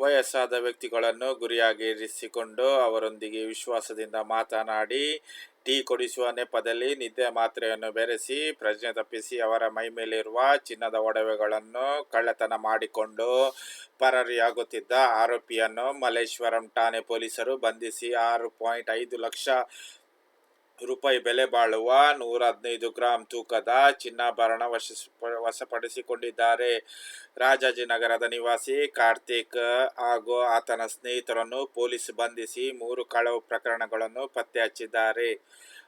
ವಯಸ್ಸಾದ ವ್ಯಕ್ತಿಗಳನ್ನು ಗುರಿಯಾಗಿರಿಸಿಕೊಂಡು ಅವರೊಂದಿಗೆ ವಿಶ್ವಾಸದಿಂದ ಮಾತನಾಡಿ, ಟೀ ಕೊಡಿಸುವ ನೆಪದಲ್ಲಿ ನಿದ್ದೆ ಮಾತ್ರೆಯನ್ನು ಬೆರೆಸಿ, ಪ್ರಜ್ಞೆ ತಪ್ಪಿಸಿ ಅವರ ಮೈ ಮೇಲಿರುವ ಚಿನ್ನದ ಒಡವೆಗಳನ್ನು ಕಳ್ಳತನ ಮಾಡಿಕೊಂಡು ಪರಾರಿಯಾಗುತ್ತಿದ್ದ ಆರೋಪಿಯನ್ನು ಮಲ್ಲೇಶ್ವರಂ ಠಾಣೆ ಪೊಲೀಸರು ಬಂಧಿಸಿ ಆರು ಪಾಯಿಂಟ್ ಐದು ಲಕ್ಷ ರೂಪಾಯಿ ಬೆಲೆ ಬಾಳುವ ನೂರ ಹದಿನೈದು ಗ್ರಾಂ ತೂಕದ ಚಿನ್ನಾಭರಣ ವಶ ವಶಪಡಿಸಿಕೊಂಡಿದ್ದಾರೆ. ರಾಜಾಜಿನಗರದ ನಿವಾಸಿ ಕಾರ್ತಿಕ್ ಹಾಗೂ ಆತನ ಸ್ನೇಹಿತರನ್ನು ಪೊಲೀಸ್ ಬಂಧಿಸಿ ಮೂರು ಕಳವು ಪ್ರಕರಣಗಳನ್ನು ಪತ್ತೆ ಹಚ್ಚಿದ್ದಾರೆ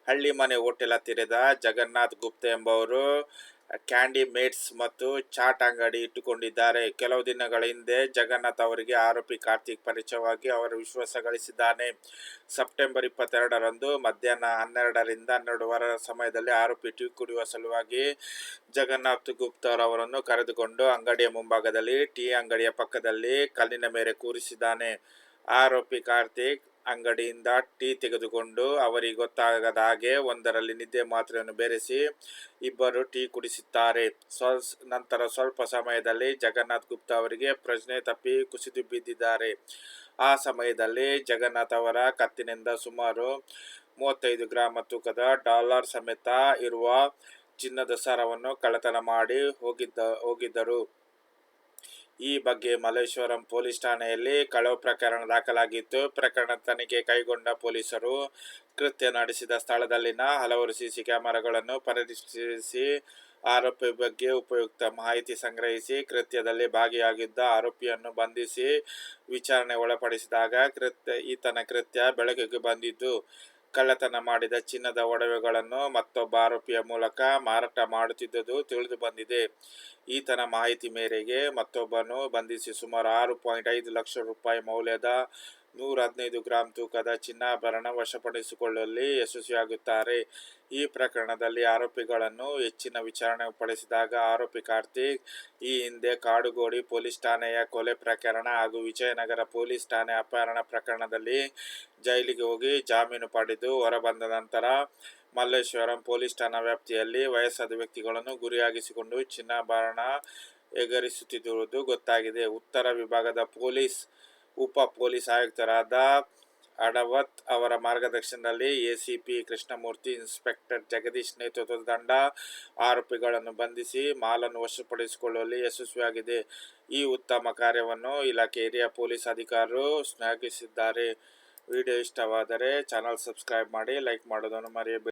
ಹಳ್ಳಿಮನೆ ಹೋಟೆಲ್ ಹತ್ತಿರದ ಜಗನ್ನಾಥ್ ಗುಪ್ತ ಎಂಬುವರು ಕ್ಯಾಂಡಿ ಮೇಟ್ಸ್ ಮತ್ತು ಚಾಟ್ ಅಂಗಡಿ ಇಟ್ಟುಕೊಂಡಿದ್ದಾರೆ. ಕೆಲವು ದಿನಗಳ ಹಿಂದೆ ಜಗನ್ನಾಥ್ ಅವರಿಗೆ ಆರೋಪಿ ಕಾರ್ತಿಕ್ ಪರಿಚಯವಾಗಿ ಅವರು ವಿಶ್ವಾಸ ಗಳಿಸಿದ್ದಾನೆ. ಸೆಪ್ಟೆಂಬರ್ ಇಪ್ಪತ್ತೆರಡರಂದು ಮಧ್ಯಾಹ್ನ ಹನ್ನೆರಡರಿಂದ ಹನ್ನೆರಡುವರ ಸಮಯದಲ್ಲಿ ಆರೋಪಿ ಟೀ ಕುಡಿಯುವ ಸಲುವಾಗಿ ಜಗನ್ನಾಥ್ ಗುಪ್ತರವರನ್ನು ಕರೆದುಕೊಂಡು ಅಂಗಡಿಯ ಮುಂಭಾಗದಲ್ಲಿ, ಟೀ ಅಂಗಡಿಯ ಪಕ್ಕದಲ್ಲಿ ಕಲ್ಲಿನ ಮೇಲೆ ಕೂರಿಸಿದ್ದಾನೆ. ಆರೋಪಿ ಕಾರ್ತಿಕ್ ಅಂಗಡಿಯಿಂದ ಟೀ ತೆಗೆದುಕೊಂಡು ಅವರಿಗೆ ಗೊತ್ತಾಗದ ಹಾಗೆ ಒಂದರಲ್ಲಿ ನಿದ್ದೆ ಮಾತ್ರೆಯನ್ನು ಬೆರೆಸಿ ಇಬ್ಬರು ಟೀ ಕುಡಿಸುತ್ತಾರೆ ಸ್ವಲ್, ನಂತರ ಸ್ವಲ್ಪ ಸಮಯದಲ್ಲಿ ಜಗನ್ನಾಥ್ ಗುಪ್ತಾ ಅವರಿಗೆ ಪ್ರಜ್ಞೆ ತಪ್ಪಿ ಕುಸಿದು ಬಿದ್ದಿದ್ದಾರೆ. ಆ ಸಮಯದಲ್ಲಿ ಜಗನ್ನಾಥ್ ಅವರ ಕತ್ತಿನಿಂದ ಸುಮಾರು ಮೂವತ್ತೈದು ಗ್ರಾಮ ತೂಕದ ಡಾಲರ್ ಸಮೇತ ಇರುವ ಚಿನ್ನದ ಸರವನ್ನು ಕಳ್ಳತನ ಮಾಡಿ ಹೋಗಿದ್ದ, ಹೋಗಿದ್ದರು. ಈ ಬಗ್ಗೆ ಮಲ್ಲೇಶ್ವರಂ ಪೊಲೀಸ್ ಠಾಣೆಯಲ್ಲಿ ಕಳವು ಪ್ರಕರಣ ದಾಖಲಾಗಿತ್ತು. ಪ್ರಕರಣ ತನಿಖೆ ಕೈಗೊಂಡ ಪೊಲೀಸರು ಕೃತ್ಯ ನಡೆಸಿದ ಸ್ಥಳದಲ್ಲಿನ ಹಲವಾರು ಸಿಸಿ ಕ್ಯಾಮೆರಾಗಳನ್ನು ಪರಿಶೀಲಿಸಿ ಆರೋಪಿ ಬಗ್ಗೆ ಉಪಯುಕ್ತ ಮಾಹಿತಿ ಸಂಗ್ರಹಿಸಿ ಕೃತ್ಯದಲ್ಲಿ ಭಾಗಿಯಾಗಿದ್ದ ಆರೋಪಿಯನ್ನು ಬಂಧಿಸಿ ವಿಚಾರಣೆ ಒಳಪಡಿಸಿದಾಗ ಕೃತ್ಯ, ಈತನ ಕೃತ್ಯ ಬೆಳಕಿಗೆ ಬಂದಿದ್ದು. ಕಳ್ಳತನ ಮಾಡಿದ ಚಿನ್ನದ ಒಡವೆಗಳನ್ನು ಮತ್ತೊಬ್ಬ ಆರೋಪಿಯ ಮೂಲಕ ಮಾರಾಟ ಮಾಡುತ್ತಿದ್ದುದು ತಿಳಿದು ಬಂದಿದೆ. ಈತನ ಮಾಹಿತಿ ಮೇರೆಗೆ ಮತ್ತೊಬ್ಬನು ಬಂಧಿಸಿ ಸುಮಾರು ಆರು ಪಾಯಿಂಟ್ ಐದು ಲಕ್ಷ ರೂಪಾಯಿ ಮೌಲ್ಯದ ನೂರ ಹದಿನೈದು ಗ್ರಾಂ ತೂಕದ ಚಿನ್ನಾಭರಣ ವಶಪಡಿಸಿಕೊಳ್ಳುವಲ್ಲಿ ಯಶಸ್ವಿಯಾಗುತ್ತಾರೆ. ಈ ಪ್ರಕರಣದಲ್ಲಿ ಆರೋಪಿಗಳನ್ನು ಹೆಚ್ಚಿನ ವಿಚಾರಣೆ ಪಡಿಸಿದಾಗ ಆರೋಪಿ ಕಾರ್ತಿಕ್ ಈ ಹಿಂದೆ ಕಾಡುಗೋಡಿ ಪೊಲೀಸ್ ಠಾಣೆಯ ಕೊಲೆ ಪ್ರಕರಣ ಹಾಗೂ ವಿಜಯನಗರ ಪೊಲೀಸ್ ಠಾಣೆ ಅಪಹರಣ ಪ್ರಕರಣದಲ್ಲಿ ಜೈಲಿಗೆ ಹೋಗಿ ಜಾಮೀನು ಪಡೆದು ಹೊರಬಂದ ನಂತರ ಮಲ್ಲೇಶ್ವರಂ ಪೊಲೀಸ್ ಠಾಣಾ ವ್ಯಾಪ್ತಿಯಲ್ಲಿ ವಯಸ್ಸಾದ ವ್ಯಕ್ತಿಗಳನ್ನು ಗುರಿಯಾಗಿಸಿಕೊಂಡು ಚಿನ್ನಾಭರಣ ಎಗರಿಸುತ್ತಿರುವುದು ಗೊತ್ತಾಗಿದೆ. ಉತ್ತರ ವಿಭಾಗದ ಪೊಲೀಸ್ ಉಪ ಪೊಲೀಸ್ ಆಯುಕ್ತರಾದ ಅಡವತ್ ಅವರ ಮಾರ್ಗದರ್ಶನದಲ್ಲಿ ಎಸಿಪಿ ಕೃಷ್ಣಮೂರ್ತಿ, ಇನ್ಸ್ಪೆಕ್ಟರ್ ಜಗದೀಶ್ ನೇತೃತ್ವದ ತಂಡ ಆರೋಪಿಗಳನ್ನು ಬಂಧಿಸಿ ಮಾಲನ್ನು ವಶಪಡಿಸಿಕೊಳ್ಳುವಲ್ಲಿ ಯಶಸ್ವಿಯಾಗಿದೆ. ಈ ಉತ್ತಮ ಕಾರ್ಯವನ್ನು ಇಲಾಖೆ ಹಿರಿಯ ಪೊಲೀಸ್ ಅಧಿಕಾರಿ ಶ್ಲಾಘಿಸಿದ್ದಾರೆ. ವಿಡಿಯೋ ಇಷ್ಟವಾದರೆ ಚಾನಲ್ ಸಬ್ಸ್ಕ್ರೈಬ್ ಮಾಡಿ, ಲೈಕ್ ಮಾಡೋದನ್ನು ಮರೆಯಬೇಡಿ.